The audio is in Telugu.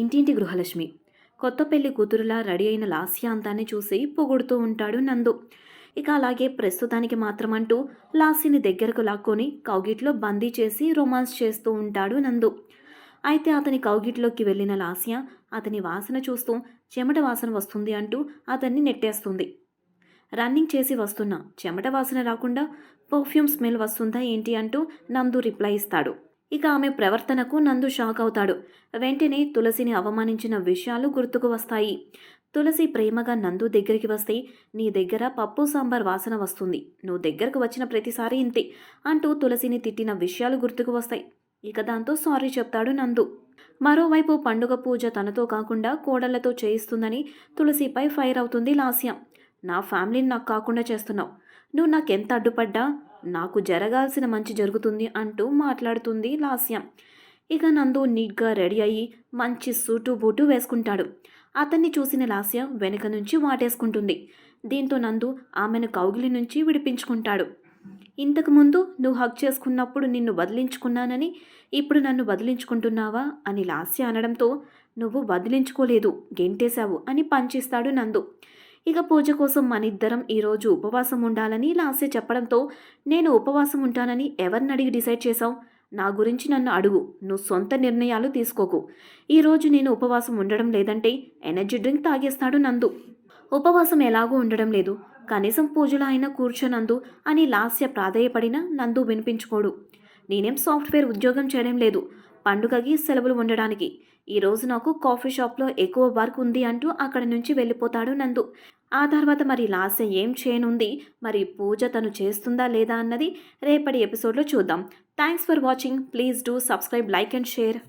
ఇంటింటి గృహలక్ష్మి. కొత్త పెళ్ళి కూతురులా రెడీ అయిన లాస్య అంతాన్ని చూసి పొగుడుతూ ఉంటాడు నందు. ఇక అలాగే ప్రస్తుతానికి మాత్రం అంటూ లాస్యని దగ్గరకు లాక్కొని కౌగిట్లో బందీ చేసి రొమాన్స్ చేస్తూ ఉంటాడు నందు. అయితే అతని కౌగిట్లోకి వెళ్ళిన లాస్య అతని వాసన చూస్తూ చెమట వాసన వస్తుంది అంటూ అతన్ని నెట్టేస్తుంది. రన్నింగ్ చేసి వస్తున్నా చెమట వాసన రాకుండా పర్ఫ్యూమ్ స్మెల్ వస్తుందా ఏంటి అంటూ నందు రిప్లై ఇస్తాడు. ఇక ఆమె ప్రవర్తనకు నందు షాక్ అవుతాడు వెంటనే తులసిని అవమానించిన విషయాలు గుర్తుకు వస్తాయి. తులసి ప్రేమగా నందు దగ్గరికి వస్తే నీ దగ్గర పప్పు సాంబార్ వాసన వస్తుంది. నువ్వు దగ్గరకు వచ్చిన ప్రతిసారి ఇంతే అంటూ తులసిని తిట్టిన విషయాలు గుర్తుకు వస్తాయి. ఇక దాంతో సారీ చెప్తాడు నందు. మరోవైపు పండుగ పూజ తనతో కాకుండా కోడళ్ళతో చేయిస్తుందని తులసిపై ఫైర్ అవుతుంది లాస్యం. నా ఫ్యామిలీని నాకు కాకుండా చేస్తున్నావు. నువ్వు నాకెంత అడ్డుపడ్డా? నాకు జరగాల్సిన మంచి జరుగుతుంది అంటూ మాట్లాడుతుంది లాస్యం. ఇక నందు నీట్గా రెడీ అయ్యి మంచి సూటు బూటు వేసుకుంటాడు. అతన్ని చూసిన లాస్య వెనుక నుంచి వాటేసుకుంటుంది. దీంతో నందు ఆమెను కౌగిలి నుంచి విడిపించుకుంటాడు. ఇంతకుముందు నువ్వు హక్ చేసుకున్నప్పుడు నిన్ను వదిలించుకున్నానని ఇప్పుడు నన్ను వదిలించుకుంటున్నావా అని లాస్య అనడంతో నువ్వు వదిలించుకోలేదు గెంటేశావు అని పంచిస్తాడు నందు. ఇక పూజ కోసం మనిద్దరం ఈరోజు ఉపవాసం ఉండాలని లాస్య చెప్పడంతో నేను ఉపవాసం ఉంటానని ఎవరిని అడిగి డిసైడ్ చేశావు? నా గురించి నన్ను అడుగు. నువ్వు సొంత నిర్ణయాలు తీసుకోకు. ఈరోజు నేను ఉపవాసం ఉండడం లేదంటే ఎనర్జీ డ్రింక్ తాగేస్తాడు నందు. ఉపవాసం ఎలాగూ ఉండడం లేదు. కనీసం పూజలో అయినా కూర్చోనందు అని లాస్య ప్రాధేయపడినా నందు వినిపించుకోడు. నేనేం సాఫ్ట్వేర్ ఉద్యోగం చేయడం లేదు. పండుగకి సెలవులు ఉండడానికి. ఈరోజు నాకు కాఫీ షాప్లో ఎక్కువ వర్క్ ఉంది అంటూ అక్కడి నుంచి వెళ్ళిపోతాడు నందు. ఆ తర్వాత మరి లాస్య ఏం చేయనుంది? మరి పూజ తను చేస్తుందా లేదా అన్నది రేపటి ఎపిసోడ్లో చూద్దాం. Thanks for watching. Please do subscribe like and share.